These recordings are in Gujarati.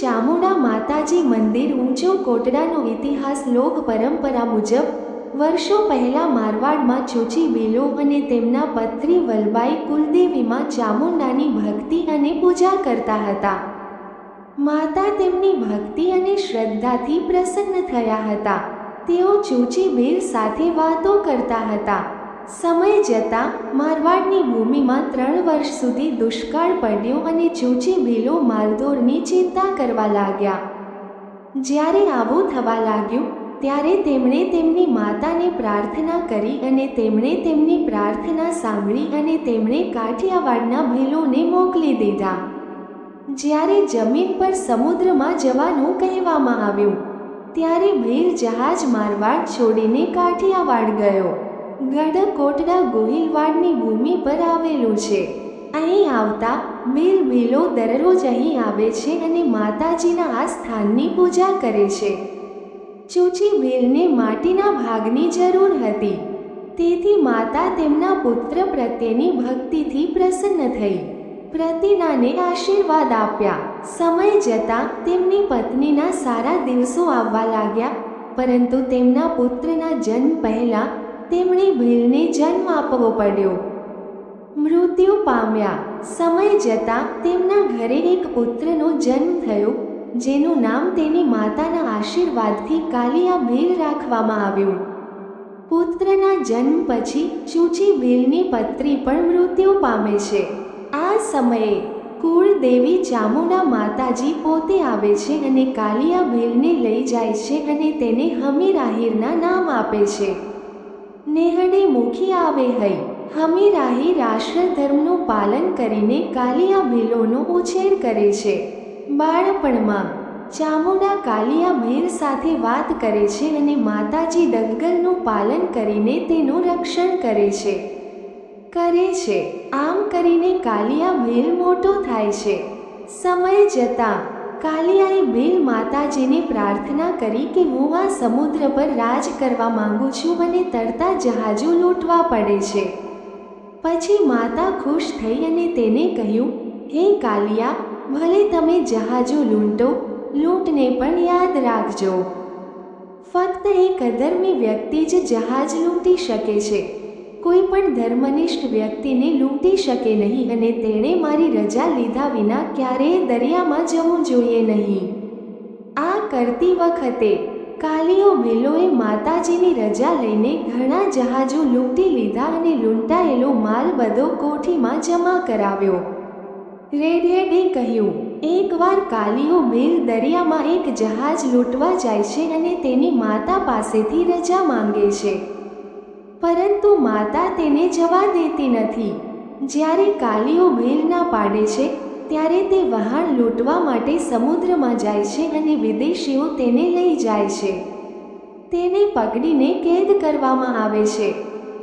ચામુંડા માતાજી મંદિર ઊંચો કોટડાનો ઇતિહાસ લોક પરંપરા મુજબ વર્ષો પહેલા મારવાડમાં ચૂચી બેલો અને તેમના પત્ની વલબાઈ કુલદેવીમાં ચામુંડાની ભક્તિ અને પૂજા કરતા હતા. માતા તેમની ભક્તિ અને શ્રદ્ધાથી પ્રસન્ન થયા હતા. તેઓ ચૂચી બેલ સાથે વાતો કરતા હતા. સમય જતાં મારવાડની ભૂમિમાં ત્રણ વર્ષ સુધી દુષ્કાળ પડ્યો અને ચૂચી ભીલો માલદોરની ચિંતા કરવા લાગ્યા. જ્યારે આવું થવા લાગ્યું, ત્યારે તેમણે તેમની માતાને પ્રાર્થના કરી અને તેમણે તેમની પ્રાર્થના સાંભળી અને તેમણે કાઠિયાવાડના ભીલોને મોકલી દીધા. જ્યારે જમીન પર સમુદ્રમાં જવાનું કહેવામાં આવ્યું, ત્યારે ભીલ જહાજ મારવાડ છોડીને કાઠિયાવાડ ગયો. ગઢ કોટડા ગોહિલવાડની ભૂમિ પર આવેલું છે. અહીં આવતા ભીલ ભીલો દરરોજ અહીં આવે છે અને માતાજીના આ સ્થાનની પૂજા કરે છે. ચૂચી ભીલને માટીના ભાગની જરૂર હતી. તેથી માતા તેમના પુત્ર પ્રત્યેની ભક્તિથી પ્રસન્ન થઈ. પ્રતિનાને આશીર્વાદ આપ્યા. સમય જતાં તેમની પત્નીના સારા દિવસો આવવા લાગ્યા, પરંતુ તેમના પુત્રના જન્મ પહેલા તેમણે ભીલને જન્મ આપવો પડ્યો. મૃત્યુ પામ્યા. સમય જતાં તેમના ઘરે એક પુત્રનો જન્મ થયો, જેનું નામ તેની માતાના આશીર્વાદથી કાલિયા ભીલ રાખવામાં આવ્યું. પુત્રના જન્મ પછી ચૂચી ભીલની પત્રી પણ મૃત્યુ પામે છે. આ સમયે કુળદેવી ચામુંડા માતાજી પોતે આવે છે અને કાલિયા ભીલને લઈ જાય છે અને તેને હમીર આહિરના નામ આપે છે. નેહડે મુખી આવે હૈ. હમીર રાહી રાષ્ટ્ર ધર્મનું પાલન કરીને કાલિયા ભીલોનો ઉછેર કરે છે. બાળપણમાં ચામુંડા કાલિયા ભેર સાથે વાત કરે છે અને માતાજી દંગલનું પાલન કરીને તેનું રક્ષણ કરે છે. કરે છે. આમ કરીને કાલિયા ભીલ મોટો થાય છે. સમય જતાં કાલિયાએ ભીલ માતાજીને પ્રાર્થના કરી કે હું આ સમુદ્ર પર રાજ કરવા માંગુ છું અને તરતા જહાજો લૂંટવા પડે છે. પછી માતા ખુશ થઈ અને તેને કહ્યું, હે કાલિયા, ભલે તમે જહાજો લૂંટો, લૂંટને પણ યાદ રાખજો. ફક્ત એક અધર્મી વ્યક્તિ જ જહાજ લૂંટી શકે છે. કોઈ પણ ધર્મનિષ્ઠ વ્યક્તિને લૂંટી શકે નહીં અને તેણે મારી રજા લીધા વિના ક્યારેય દરિયામાં જવું જોઈએ નહીં. આ કરતી વખતે કાલીઓ ભીલોએ માતાજીની રજા લઈને ઘણા જહાજો લૂંટી લીધા અને લૂંટાયેલો માલ બધો કોઠીમાં જમા કરાવ્યો. રેડિયડે કહ્યું, એકવાર કાલીઓ ભીલ દરિયામાં એક જહાજ લૂંટવા જાય છે અને તેની માતા પાસેથી રજા માંગે છે. પરંતુ માતા તેને જવા દેતી નથી. જ્યારે કાલીઓ ભેલ ના પાડે છે, ત્યારે તે વહાણ લૂંટવા માટે સમુદ્રમાં જાય છે અને વિદેશીઓ તેને લઈ જાય છે. તેને પકડીને કેદ કરવામાં આવે છે.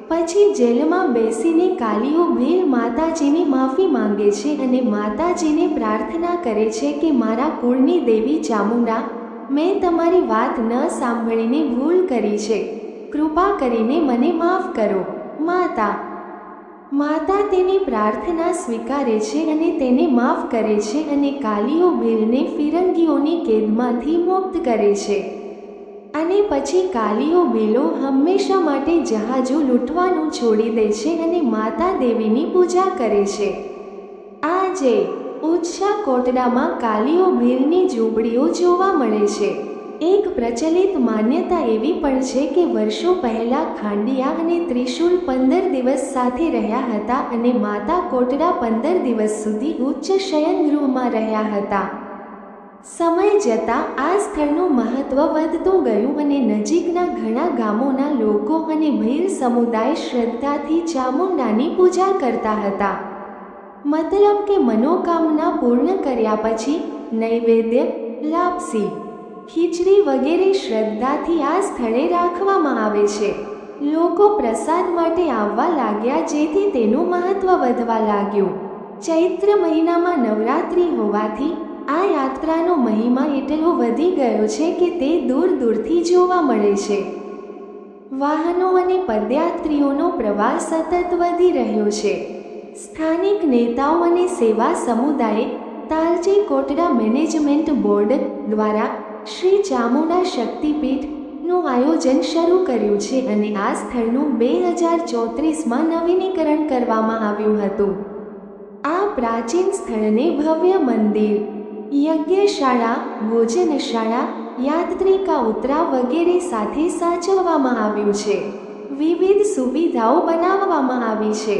પછી જેલમાં બેસીને કાલીઓ ભીલ માતાજીની માફી માંગે છે અને માતાજીને પ્રાર્થના કરે છે કે મારા કુળની દેવી ચામુંડા, મેં તમારી વાત ન સાંભળીને ભૂલ કરી છે. કૃપા કરીને મને માફ કરો. માતા માતા તેની પ્રાર્થના સ્વીકારે છે અને તેને માફ કરે છે અને કાલીઓ ભીલને ફિરંગીઓની કેદમાંથી મુક્ત કરે છે. અને પછી કાલીઓ ભીલો હંમેશા માટે જહાજો લૂંટવાનું છોડી દે છે અને માતા દેવીની પૂજા કરે છે. આજે ઓછા કોટડામાં કાલીઓ ભીલની ઝૂંપડીઓ જોવા મળે છે. એક પ્રચલિત માન્યતા એવી પણ છે કે વર્ષો પહેલા ખાંડિયા અને ત્રિશુલ પંદર દિવસ સાથે રહ્યા હતા અને માતા કોટડા પંદર દિવસ સુધી ઉચ્ચ શયનગૃહમાં રહ્યા હતા. સમય જતાં આ સ્થળનું મહત્વ વધતું ગયું અને નજીકના ઘણા ગામોના લોકો અને ભીલ સમુદાય શ્રદ્ધાથી ચામુંડાની પૂજા કરતા હતા. મતલબ કે મનોકામના પૂર્ણ કર્યા પછી નૈવેદ્ય, લાપસી ખીચડી વગેરે શ્રદ્ધાથી આ સ્થળે રાખવામાં આવે છે. લોકો પ્રસાદ માટે આવવા લાગ્યા જેથી તેનું મહત્વ વધવા લાગ્યું. ચૈત્ર મહિનામાં નવરાત્રિ હોવાથી આ યાત્રાનો મહિમા એટલો વધી ગયો છે કે તે દૂર દૂરથી જોવા મળે છે. વાહનો અને પદયાત્રીઓનો પ્રવાહ સતત વધી રહ્યો છે. સ્થાનિક નેતાઓ અને સેવા સમુદાયે તાલજી કોટડા મેનેજમેન્ટ બોર્ડ દ્વારા શ્રી ચામુંડા શક્તિપીઠનું આયોજન શરૂ કર્યું છે અને આ સ્થળનું બે હજાર ચોત્રીસમાં નવીનીકરણ કરવામાં આવ્યું હતું. આ પ્રાચીન સ્થળને ભવ્ય મંદિર, યજ્ઞશાળા, ભોજનશાળા, યાત્રિકા ઉતરા વગેરે સાથે સાચવવામાં આવ્યું છે. વિવિધ સુવિધાઓ બનાવવામાં આવી છે.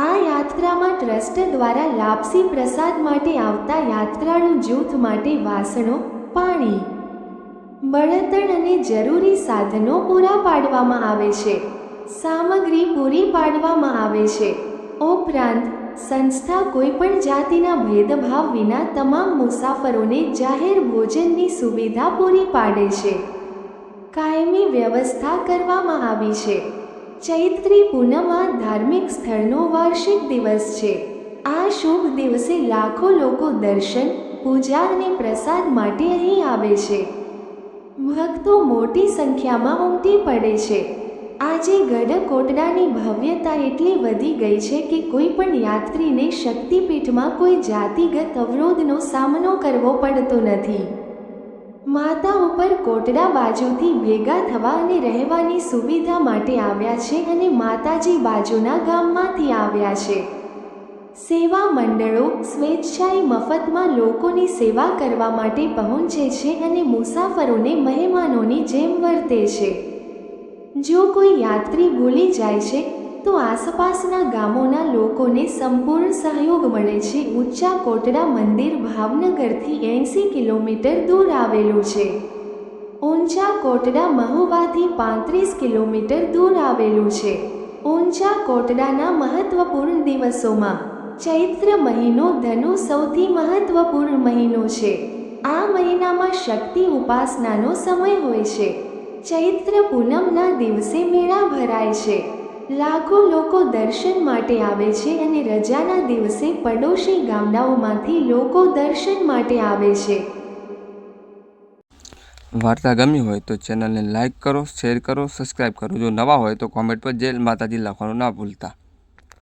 આ યાત્રામાં ટ્રસ્ટ દ્વારા લાપસી પ્રસાદ માટે આવતા યાત્રાળુ જૂથ માટે વાસણો, પાણી બળતણ અને જરૂરી સાધનો પૂરા પાડવામાં આવે છે. સામગ્રી પૂરી પાડવામાં આવે છે. ઉપરાંત, સંસ્થા કોઈપણ જાતિના ભેદભાવ વિના તમામ મુસાફરોને જાહેર ભોજનની સુવિધા પૂરી પાડે છે. કાયમી વ્યવસ્થા કરવામાં આવી છે. ચૈત્રી પૂનમ ધાર્મિક સ્થળનો વાર્ષિક દિવસ છે. આ શુભ દિવસે લાખો લોકો દર્શન, પૂજા અને પ્રસાદ માટે અહીં આવે છે. ભક્તો મોટી સંખ્યામાં ઉમટી પડે છે. આજે ગઢકોટડાની ભવ્યતા એટલી વધી ગઈ છે કે કોઈ પણ યાત્રીને શક્તિપીઠમાં કોઈ જાતિગત અવરોધનો સામનો કરવો પડતો નથી. માતા ઉપર કોટડા બાજુથી ભેગા થવા અને રહેવાની સુવિધા માટે આવ્યા છે અને માતાજી બાજુના ગામમાંથી આવ્યા છે. સેવા મંડળો સ્વેચ્છાએ મફતમાં લોકોની સેવા કરવા માટે પહોંચે છે અને મુસાફરોને મહેમાનોની જેમ વર્તે છે. જો કોઈ યાત્રી ભૂલી જાય છે, તો આસપાસના ગામોના લોકોને સંપૂર્ણ સહયોગ મળે છે. ઊંચા કોટડા મંદિર ભાવનગરથી એંસી કિલોમીટર દૂર આવેલું છે. ઊંચા કોટડા મહુવાથી પાંત્રીસ કિલોમીટર દૂર આવેલું છે. ઊંચા કોટડાના મહત્વપૂર્ણ દિવસોમાં ચૈત્ર મહિનો ધનુ સૌથી મહત્વપૂર્ણ મહિનો છે. આ મહિનામાં શક્તિ ઉપાસનાનો સમય હોય છે. ચૈત્ર પૂનમના દિવસે મેળા ભરાય છે. લાખો લોકો દર્શન માટે આવે છે અને રજાના દિવસે પડોશી ગામડાઓમાંથી લોકો દર્શન માટે આવે છે. વાર્તા ગમી હોય તો ચેનલને લાઇક કરો, શેર કરો સબસ્ક્રાઈબ કરો. જો નવા હોય તો કોમેન્ટ પર જય માતાજી લખવાનું ના ભૂલતા.